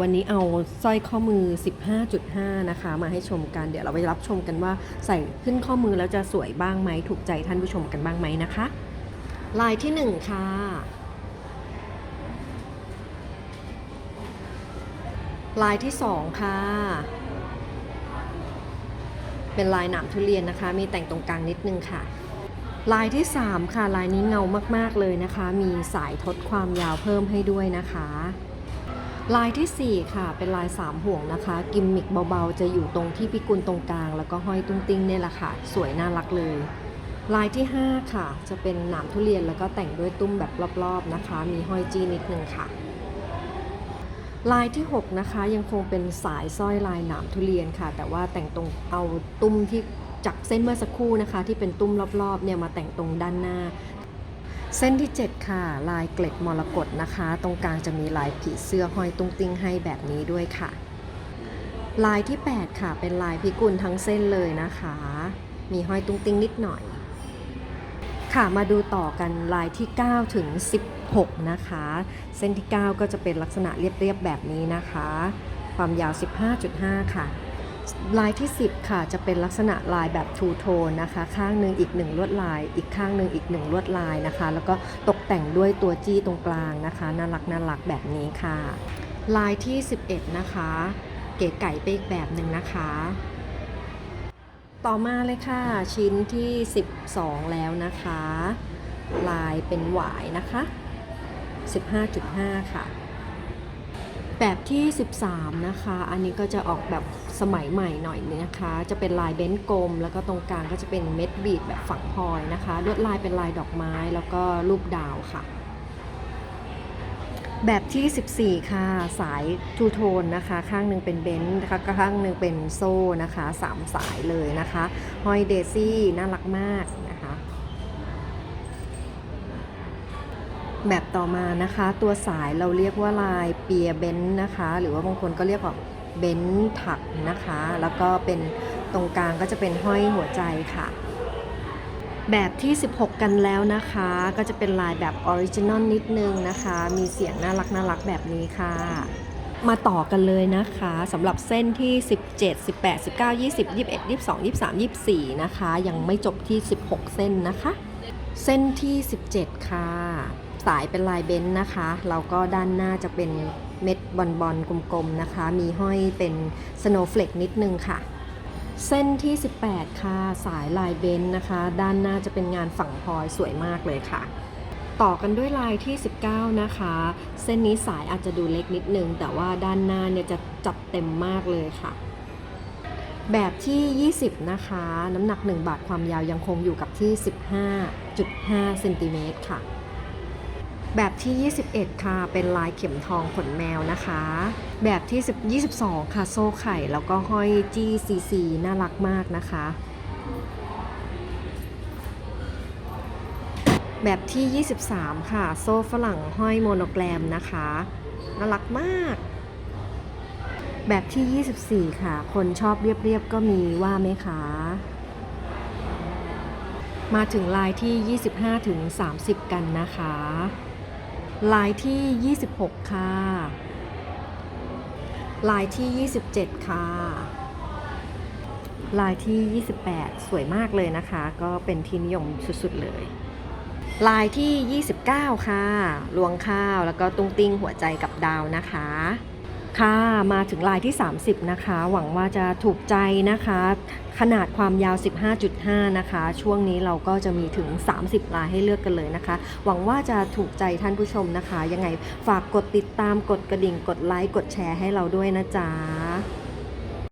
วันนี้เอาสร้อยข้อมือ 15.5 นะคะ มาให้ชมกัน เดี๋ยวเราไปรับชมกันว่าใส่ขึ้นข้อมือแล้วจะสวยบ้างไหม ถูกใจท่านผู้ชมกันบ้างไหมนะคะ ลายที่ 1 ค่ะ ลายที่ 2 ค่ะ เป็นลายหนามทุเรียนนะคะ มีแต่งตรงกลางนิดนึงค่ะลายที่ 3 ค่ะ ลายนี้เงามาก ๆ เลยนะคะ มีสายทดความยาวเพิ่มให้ด้วยนะคะ ลายทีสี่ 4 ค่ะ เป็นลาย 3 ห่วงนะคะ กิมมิกเบาๆ จะอยู่ตรงที่พิกุลตรงกลาง แล้วก็ห้อยตุ้งติ้งเนี่ยแหละค่ะ สวยน่ารักเลย ลายที่ 5 ค่ะ จะเป็นหนามทุเรียนแล้วก็แต่งด้วยตุ้มแบบรอบๆนะคะ มีห้อยจี้นิดนึงค่ะ ลายที่ 6 นะคะ ยังคงเป็นสายสร้อยลายหนามทุเรียนค่ะ แต่ว่าแต่งตรงเอาตุ้มที่จากเส้นเมื่อสักครู่นะคะ ที่เป็นตุ้มรอบๆเนี่ยมาแต่งตรงด้านหน้า เส้นที่ 7 ค่ะ ลายเกล็ดมรกตนะคะ ตรงกลางจะมีลายผีเสื้อห้อยตุ้งติ้งให้แบบนี้ด้วยค่ะ ลายที่ 8 ค่ะ เป็นลายพิกุลทั้งเส้นเลยนะคะ มีห้อยตุ้งติ้งนิดหน่อย ค่ะมาดูต่อกันลายที่ 9 ถึง 16 นะคะ เส้นที่ 9 ก็จะเป็นลักษณะเรียบๆแบบนี้นะคะ ความยาว 15.5 ค่ะ ลายที่ 10 ค่ะ จะเป็นลักษณะลายแบบทูโทนนะคะ ข้างหนึ่งอีกหนึ่งลวดลาย อีกข้างหนึ่งอีกหนึ่งลวดลายนะคะ แล้วก็ตกแต่งด้วยตัวจี้ตรงกลางนะคะ น่ารักน่ารักแบบนี้ค่ะ ลายที่ 11 นะคะ เก๋ไก่ไปอีกแบบหนึ่งนะคะ ต่อมาเลยค่ะ ชิ้นที่ 12 แล้วนะคะ ลายเป็นหวายนะคะ 15.5 ค่ะ แบบที่ 13 นะคะ อันนี้ก็จะออกแบบสมัยใหม่หน่อยนึงนะคะ จะเป็นลายเบ้นกลม แล้วก็ตรงกลางก็จะเป็นเม็ดบีดแบบฝังพลอยนะคะ ลวดลายเป็นลายดอกไม้แล้วก็รูปดาวค่ะ แบบที่ 14 ค่ะ สายทูโทนนะคะ ข้างหนึ่งเป็นเบนซ์นะคะข้างหนึ่งเป็นโซ่นะคะสามสายเลยนะคะห้อยเดซี่น่ารักมากนะคะ แบบต่อมานะคะ ตัวสายเราเรียกว่าลายเปียเบนนะคะ หรือว่าบางคนก็เรียกว่าเบนถักนะคะ แล้วก็เป็นตรงกลางก็จะเป็นห้อยหัวใจค่ะ แบบที่ 16 กันแล้วนะคะ ก็จะเป็นลายแบบออริจินอลนิดนึงนะคะ มีเสียงน่ารักน่ารักแบบนี้ค่ะมาต่อกันเลยนะคะสำหรับเส้นที่ 17 18 19 20 21 22 23 24 นะคะ ยังไม่จบที่ 16 เส้นนะคะ เส้นที่ 17 ค่ะ สายเป็นลายเบนซ์นะคะแล้วก็ด้านหน้าจะเป็นเม็ดบอลบอลๆกลมๆนะคะ มีห้อยเป็นสโนว์เฟลกนิดนึงค่ะ เส้นที่ 18 ค่ะ สายลายเบนซ์นะคะ ด้านหน้าจะเป็นงานฝั่งพลอยสวยมากเลยค่ะ ต่อกันด้วยลายที่ 19 นะคะ เส้นนี้สายอาจจะดูเล็กนิดนึง แต่ว่าด้านหน้าเนี่ยจะจัดเต็มมากเลยค่ะแบบที่ 20 นะคะ น้ำหนัก 1 บาทความยาวยังคงอยู่กับที่ 15.5เซนติเมตรค่ะ แบบที่ 21 ค่ะ เป็นลายเข็มทองขนแมวนะคะ แบบที่ 22 ค่ะ โซ่ไข่ แล้วก็ห้อยจี้ซีซีน่ารักมากนะคะ แบบที่ 23 ค่ะ โซ่ฝรั่งห้อยโมโนแกรมนะคะ น่ารักมาก แบบที่ 24 ค่ะ คนชอบเรียบๆ ก็มีว่าไหมคะมาถึงลายที่ 25ถึง30 กันนะคะ ลายที่ 26 ค่ะ ลายที่ 27 ค่ะ ลายที่ 28 สวยมากเลยนะคะ ก็เป็นที่นิยมสุดๆเลย ลายที่ 29 ค่ะ รวงข้าวแล้วก็ตุ้งติ้งหัวใจกับดาวนะคะ ค่ะมาถึงลายที่ 30 นะคะ หวังว่าจะถูกใจนะคะ ขนาดความยาว 15.5 นะคะ ช่วงนี้เราก็จะมีถึง 30 ลายให้เลือกกันเลยนะคะ หวังว่าจะถูกใจท่านผู้ชมนะคะ ยังไงฝากกดติดตามกดกระดิ่งกดไลค์กดแชร์ให้เราด้วยนะจ๊ะ